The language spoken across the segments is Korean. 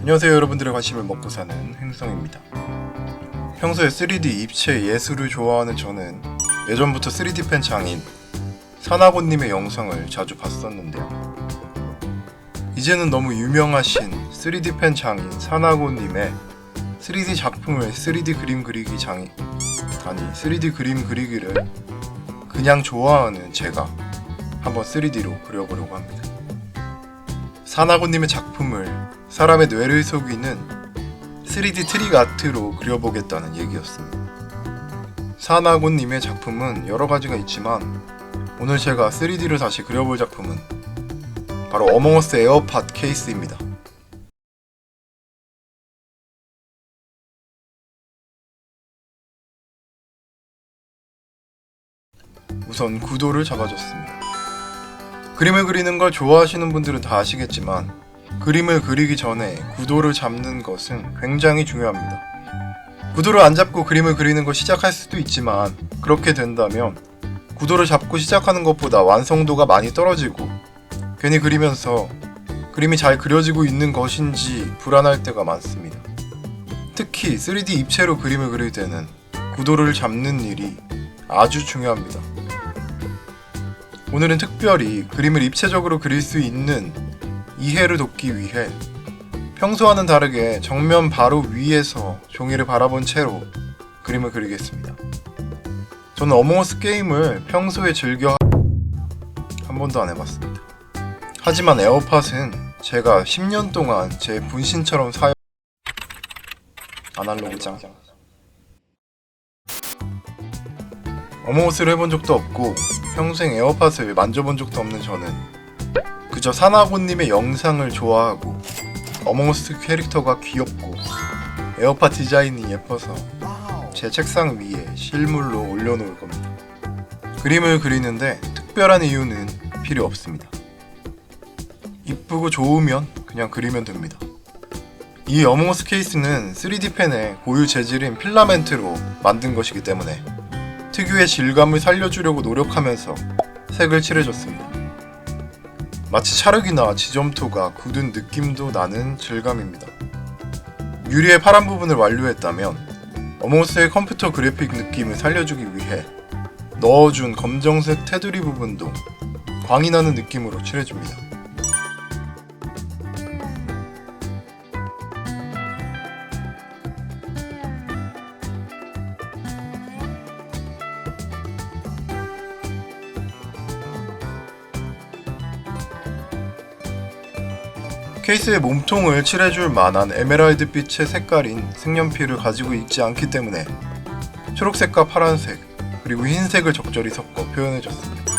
안녕하세요. 여러분들의 관심을 먹고 사는 행성입니다. 평소에 3D 입체 예술을 좋아하는 저는 예전부터 3D 팬 장인 사나고님의 영상을 자주 봤었는데요. 이제는 너무 유명하신 3D 팬 장인 사나고님의 3D 작품을 3D 그림 그리기 장인 아니 3D 그림 그리기를 그냥 좋아하는 제가 한번 3D로 그려보려고 합니다 사나고님의 작품을 사람의 뇌를 속이는 3D 트릭 아트로 그려보겠다는 얘기였습니다. 사나고님의 작품은 여러 가지가 있지만 오늘 제가 3D로 다시 그려볼 작품은 바로 어몽어스 에어팟 케이스입니다. 우선 구도를 잡아줬습니다. 그림을 그리는 걸 좋아하시는 분들은 다 아시겠지만 그림을 그리기 전에 구도를 잡는 것은 굉장히 중요합니다. 구도를 안 잡고 그림을 그리는 걸 시작할 수도 있지만 그렇게 된다면 구도를 잡고 시작하는 것보다 완성도가 많이 떨어지고 괜히 그리면서 그림이 잘 그려지고 있는 것인지 불안할 때가 많습니다. 특히 3D 입체로 그림을 그릴 때는 구도를 잡는 일이 아주 중요합니다. 오늘은 특별히 그림을 입체적으로 그릴 수 있는 이해를 돕기 위해 평소와는 다르게 정면 바로 위에서 종이를 바라본 채로 그림을 그리겠습니다. 저는 어몽어스 게임을 평소에 즐겨 한 번도 안 해봤습니다. 하지만 에어팟은 제가 10년 동안 제 분신처럼 사용 아날로그 장 어몽어스를 해본 적도 없고 평생 에어팟을 만져본 적도 없는 저는 그저 사나고님의 영상을 좋아하고 어몽어스 캐릭터가 귀엽고 에어팟 디자인이 예뻐서 제 책상 위에 실물로 올려놓을 겁니다. 그림을 그리는데 특별한 이유는 필요 없습니다. 이쁘고 좋으면 그냥 그리면 됩니다. 이 어몽어스 케이스는 3D 펜의 고유 재질인 필라멘트로 만든 것이기 때문에 특유의 질감을 살려주려고 노력하면서 색을 칠해줬습니다. 마치 찰흙이나 지점토가 굳은 느낌도 나는 질감입니다. 유리의 파란 부분을 완료했다면 어몽스의 컴퓨터 그래픽 느낌을 살려주기 위해 넣어준 검정색 테두리 부분도 광이 나는 느낌으로 칠해줍니다. 케이스의 몸통을 칠해줄 만한 에메랄드 빛의 색깔인 색연필을 가지고 있지 않기 때문에 초록색과 파란색 그리고 흰색을 적절히 섞어 표현해줬습니다.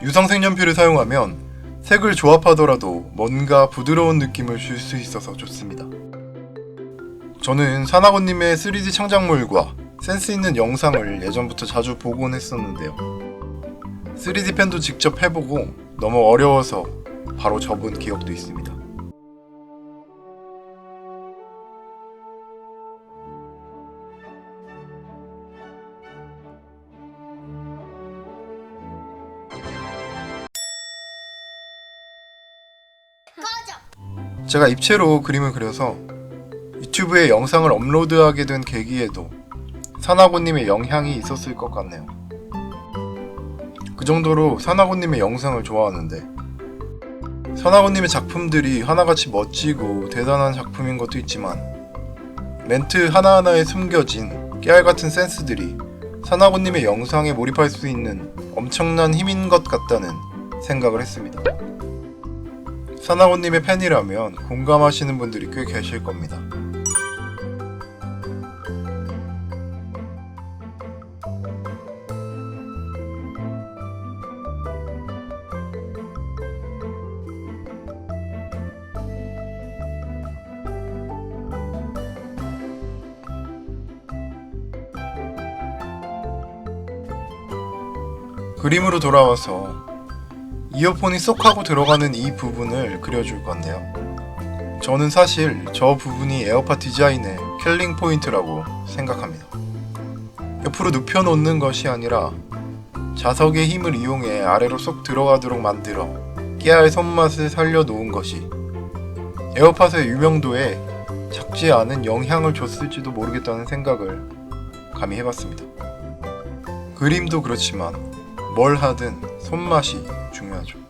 유성 색연필을 사용하면 색을 조합하더라도 뭔가 부드러운 느낌을 줄 수 있어서 좋습니다. 저는 사나고님의 3D 창작물과 센스 있는 영상을 예전부터 자주 보곤 했었는데요. 3D 펜도 직접 해보고 너무 어려워서 바로 접은 기억도 있습니다. 제가 입체로 그림을 그려서 유튜브에 영상을 업로드하게 된 계기에도 사나고님의 영향이 있었을 것 같네요. 그 정도로 사나고님의 영상을 좋아하는데 선하고님의 작품들이 하나같이 멋지고 대단한 작품인 것도 있지만 멘트 하나하나에 숨겨진 깨알 같은 센스들이 선하고님의 영상에 몰입할 수 있는 엄청난 힘인 것 같다는 생각을 했습니다. 선하고님의 팬이라면 공감하시는 분들이 꽤 계실 겁니다. 그림으로 돌아와서 이어폰이 쏙 하고 들어가는 이 부분을 그려줄 건데요. 저는 사실 저 부분이 에어팟 디자인의 킬링 포인트라고 생각합니다. 옆으로 눕혀놓는 것이 아니라 자석의 힘을 이용해 아래로 쏙 들어가도록 만들어 깨알 손맛을 살려놓은 것이 에어팟의 유명도에 작지 않은 영향을 줬을지도 모르겠다는 생각을 감히 해봤습니다. 그림도 그렇지만 뭘 하든 손맛이 중요하죠.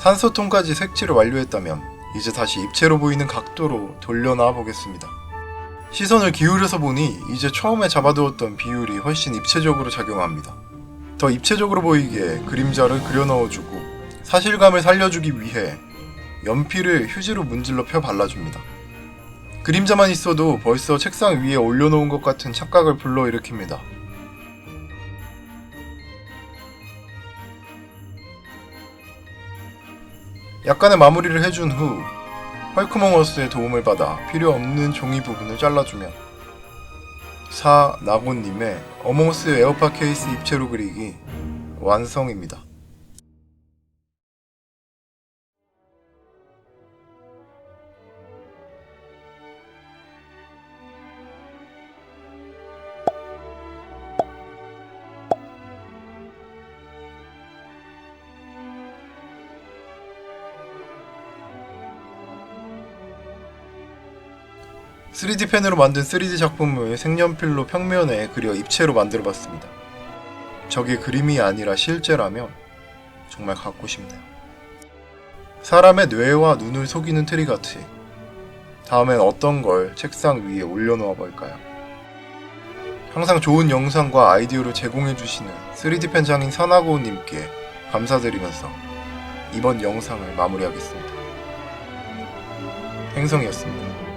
산소통까지 색칠을 완료했다면 이제 다시 입체로 보이는 각도로 돌려놔 보겠습니다. 시선을 기울여서 보니 이제 처음에 잡아두었던 비율이 훨씬 입체적으로 작용합니다. 더 입체적으로 보이게 그림자를 그려 넣어주고 사실감을 살려주기 위해 연필을 휴지로 문질러 펴 발라줍니다. 그림자만 있어도 벌써 책상 위에 올려놓은 것 같은 착각을 불러일으킵니다. 약간의 마무리를 해준 후 헐크몽어스의 도움을 받아 필요 없는 종이 부분을 잘라주면 사 나곤님의 어몽어스 에어팟 케이스 입체로 그리기 완성입니다. (3D) 펜으로 만든 (3D) 작품을 색연필로 평면에 그려 입체로 만들어 봤습니다. 저게 그림이 아니라 실제라면 정말 갖고 싶네요. 사람의 뇌와 눈을 속이는 트리같이 다음엔 어떤 걸 책상 위에 올려놓아 볼까요? 항상 좋은 영상과 아이디어를 제공해 주시는 3D 펜 장인 사나고님께 감사드리면서 이번 영상을 마무리하겠습니다. 행성이었습니다.